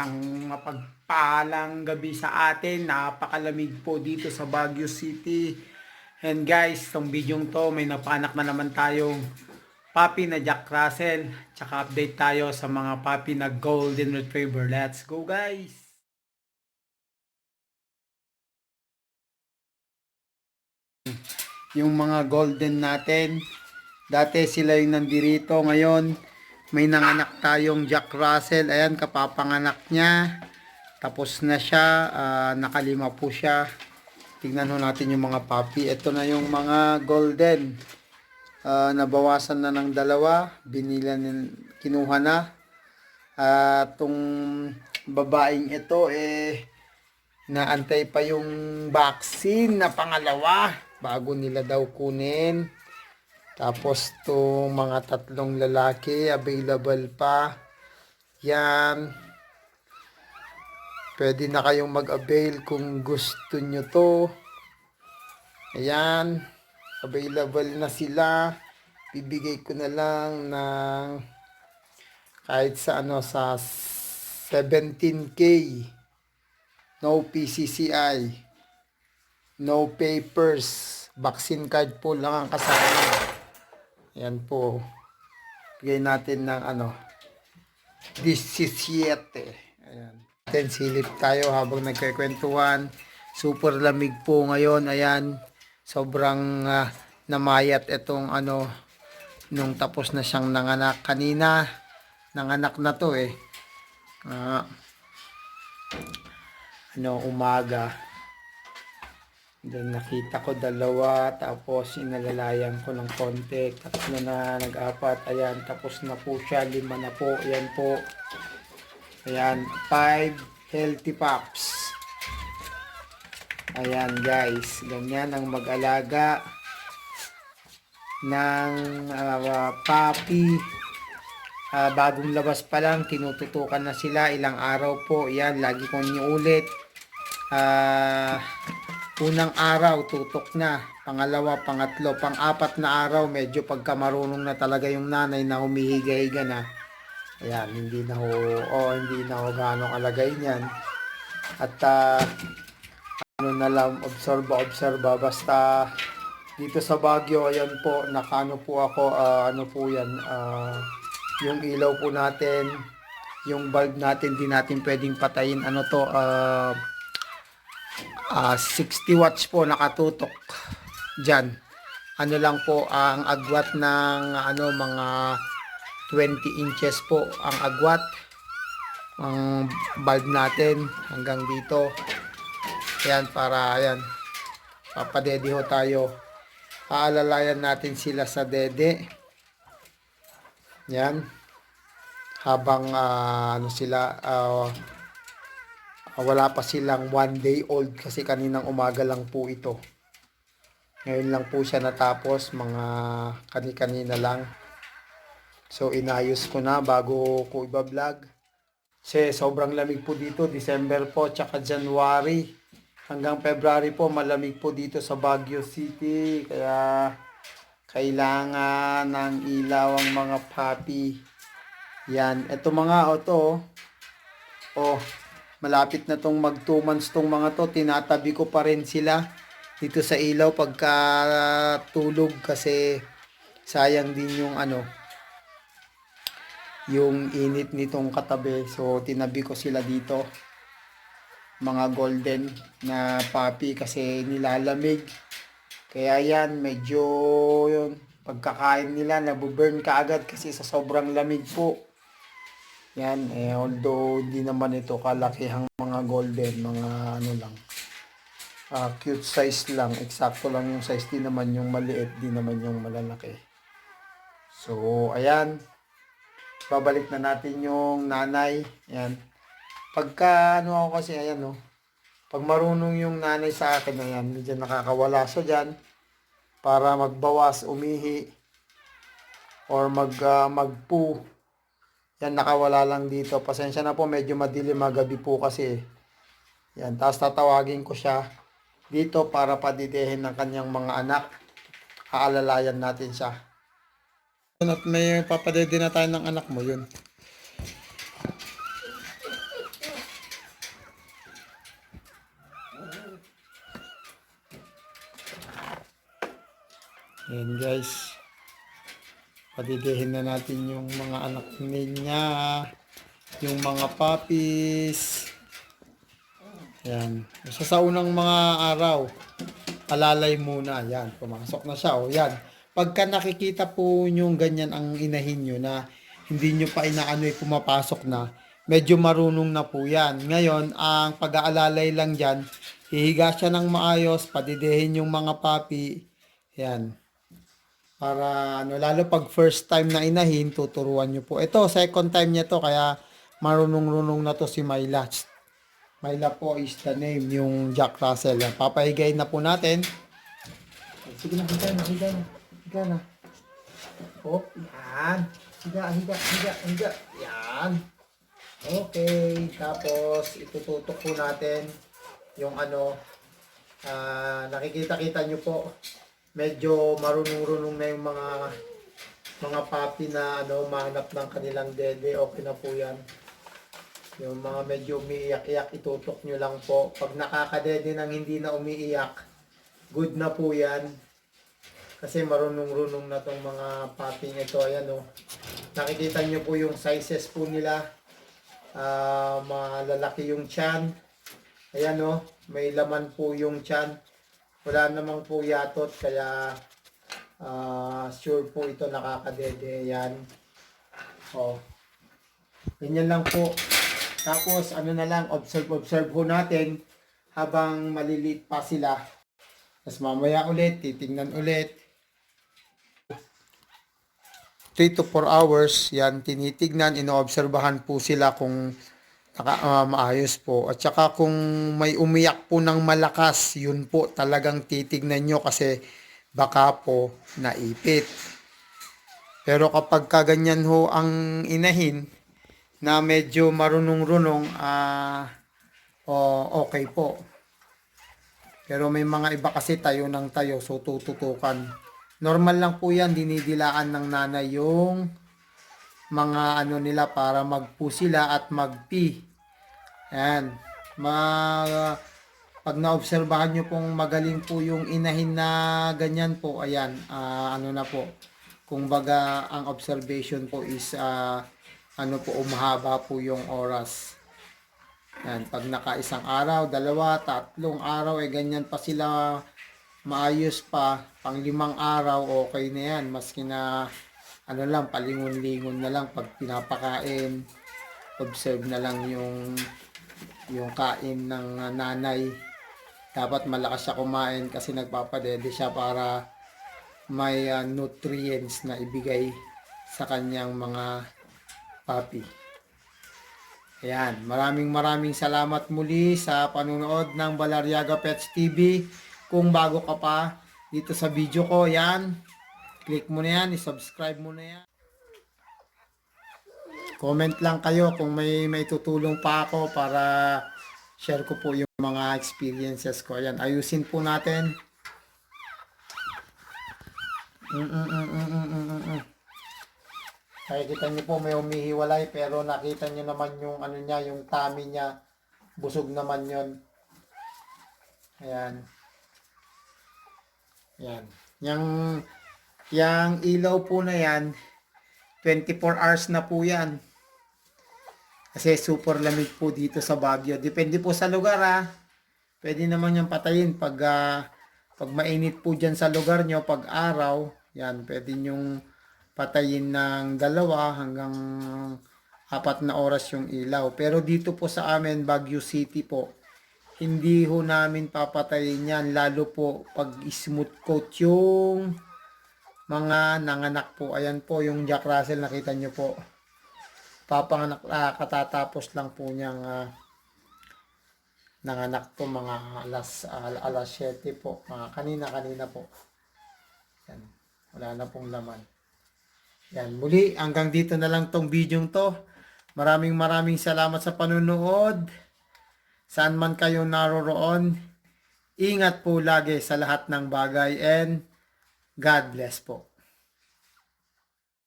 isang mapagpalang gabi sa atin. Napakalamig po dito sa Baguio City. And guys, itong video to, may napanak na naman tayong puppy na Jack Russell. Tsaka update tayo sa mga puppy na Golden Retriever. Let's go guys! Yung mga golden natin, dati sila yung nandirito. Ngayon, may nanganak tayong Jack Russell. Ayan, kapapanganak niya. Tapos na siya. ah, nakalima po siya. Tingnan ho natin yung mga puppy. Ito na yung mga golden. Ah, nabawasan na ng dalawa. Binila nin, kinuha na. At tong babaeng ito eh naantay pa yung vaccine na pangalawa bago nila daw kunin. Tapos to mga tatlong lalaki available pa. Yan. Pwede na kayong mag-avail kung gusto nyo to. Ayan. Available na sila. Bibigay ko na lang ng kahit sa ano sa 17k. No PCCI. No papers. Vaccine card po lang ang kasama. Yan po. Bigay natin ng ano. 17. Ayan. Then silip tayo habang nagkikwentuhan. Super lamig po ngayon. Ayan. Sobrang ah, namayat itong ano nung tapos na siyang nanganak kanina. Nanganak na to eh. Ah, ano, umaga. Then nakita ko dalawa, tapos inalalayan ko ng konti, tatlo na nag-apat, ayan, tapos na po siya, lima na po, ayan po. Ayan, five healthy pups. Ayan guys, ganyan ang mag-alaga ng ah, puppy. Ah, bagong labas pa lang, tinututukan na sila, ilang araw po, ayan, lagi kong niulit. Ah, unang araw, tutok na. Pangalawa, pangatlo, pang-apat na araw, medyo pagka marunong na talaga yung nanay na humihiga-higa na. Ayan, hindi na ho, o hindi na ho gaano kalagay niyan. At ah, ano na lang, obserba, obserba, basta dito sa Baguio, ayan po, nakano po ako, ah, ano po yan, ah, yung ilaw po natin, yung bulb natin, di natin pwedeng patayin, ano to, ah, Ah, 60 watts po nakatutok diyan. Ano lang po ang agwat ng ano mga 20 inches po ang agwat ang bulb natin hanggang dito. Yan para yan. Papadede ho tayo. Paalalayan natin sila sa dede. Yan. Habang ah, ano sila Ah, wala pa silang one day old kasi kaninang umaga lang po ito. Ngayon lang po siya natapos, mga kani-kanina lang. So inayos ko na bago ko iba-vlog. Kasi sobrang lamig po dito, December po, tsaka January. Hanggang February po, malamig po dito sa Baguio City. Kaya kailangan ng ilaw ang mga puppy. Yan, ito mga auto. Oh, malapit na tong mag 2 months tong mga to. Tinatabi ko pa rin sila dito sa ilaw pagka tulog kasi sayang din yung ano yung init nitong katabi. So tinabi ko sila dito. Mga golden na puppy kasi nilalamig. Kaya yan medyo yun pagkakain nila nabuburn ka agad kasi sa sobrang lamig po yan, eh, although di naman ito kalakihang mga golden, mga ano lang, ah, cute size lang, eksakto lang yung size, di naman yung maliit, di naman yung malalaki. So, ayan, babalik na natin yung nanay, ayan. Pagka, ano ako kasi, ayan, no, pag marunong yung nanay sa akin, ayan, medyo nakakawala siya dyan, para magbawas, umihi, or mag, ah, magpoo, yan, nakawala lang dito. Pasensya na po, medyo madilim magabi po kasi. Yan, tapos tatawagin ko siya dito para padidehin ng kanyang mga anak. Haalalayan natin siya. At may papadede na tayo ng anak mo, yun. Yan guys. Padidihin na natin yung mga anak niya. Yung mga puppies. Yan. Isa sa unang mga araw, alalay muna. Yan, pumasok na siya. O yan. Pagka nakikita po yung ganyan ang inahin nyo na hindi nyo pa inaano'y pumapasok na, medyo marunong na po yan. Ngayon, ang pag-aalalay lang dyan, hihiga siya ng maayos, padidihin yung mga papi. Yan. Para ano, lalo pag first time na inahin, tuturuan nyo po. Ito, second time niya to, kaya marunong-runong na to si Myla. Myla po is the name, yung Jack Russell. Yan. Papahigayin na po natin. Sige na, higa na, higa na. Higa na. Oh, yan. Higa, higa, higa, higa. Yan. Okay, tapos itututok po natin yung ano, ah, nakikita-kita nyo po, medyo marunong-runong na yung mga mga papi na ano, mahanap ng kanilang dede, okay na po yan. Yung mga medyo umiiyak-iyak, itutok nyo lang po. Pag nakakadede ng hindi na umiiyak, good na po yan. Kasi marunong-runong na tong mga papi ito. Ayan o. Nakikita nyo po yung sizes po nila. Ah, malalaki yung chan. Ayan o. May laman po yung chan. Wala namang po yatot. Kaya ah, sure po ito nakakadede. Ayan. O. Ganyan lang po. Tapos ano na lang, observe-observe po natin habang malilit pa sila. Tapos mamaya ulit, titingnan ulit. 3 to 4 hours, yan, tinitignan, inoobserbahan po sila kung ah, maayos po. At saka kung may umiyak po ng malakas, yun po talagang titignan nyo kasi baka po naipit. Pero kapag kaganyan ho ang inahin, na medyo marunong-runong, ah, o okay po. Pero may mga iba kasi tayo ng tayo, so tututukan. Normal lang po yan, dinidilaan ng nanay yung mga ano nila para magpu sila at magpi. Ayan. Ma, pag naobserbahan nyo pong magaling po yung inahin na ganyan po, ayan, ah, ano na po. Kung baga, ang observation po is, ah, ano po, umahaba po yung oras. Yan, pag naka isang araw, dalawa, tatlong araw, eh ganyan pa sila maayos pa. Pang limang araw, okay na yan. Maski na, ano lang, palingon-lingon na lang pag pinapakain. Observe na lang yung, yung kain ng nanay. Dapat malakas siya kumain kasi nagpapadede siya para may ah, nutrients na ibigay sa kanyang mga papi. Ayan, maraming maraming salamat muli sa panunood ng Balariaga Pets TV. Kung bago ka pa dito sa video ko, yan, click mo na yan, isubscribe mo na yan. Comment lang kayo kung may may tutulong pa ako para share ko po yung mga experiences ko. Ayan, ayusin po natin. Mm, mm, mm, mm, mm, mm, mm, mm. Nakikita niyo po may umihiwalay pero nakita niyo naman yung ano niya, yung tummy niya. Busog naman yon. Ayan. Ayan. Yang, yang ilaw po na yan, 24 hours na po yan. Kasi super lamig po dito sa Baguio. Depende po sa lugar ha. Pwede naman yung patayin pag, ah, pag mainit po dyan sa lugar nyo, pag araw, yan, pwede nyong patayin ng dalawa hanggang apat na oras yung ilaw. Pero dito po sa amin, Baguio City po, hindi ho namin papatayin yan. Lalo po pag smooth coat yung mga nanganak po. Ayan po yung Jack Russell, nakita nyo po. Papanganak, ah, katatapos lang po niyang ah, nanganak po mga alas, ah, alas 7 po. Mga kanina-kanina po. Yan. Wala na pong laman. Yan, muli, hanggang dito na lang tong video to. Maraming maraming salamat sa panunood. Saan man kayo naroroon, ingat po lagi sa lahat ng bagay and God bless po.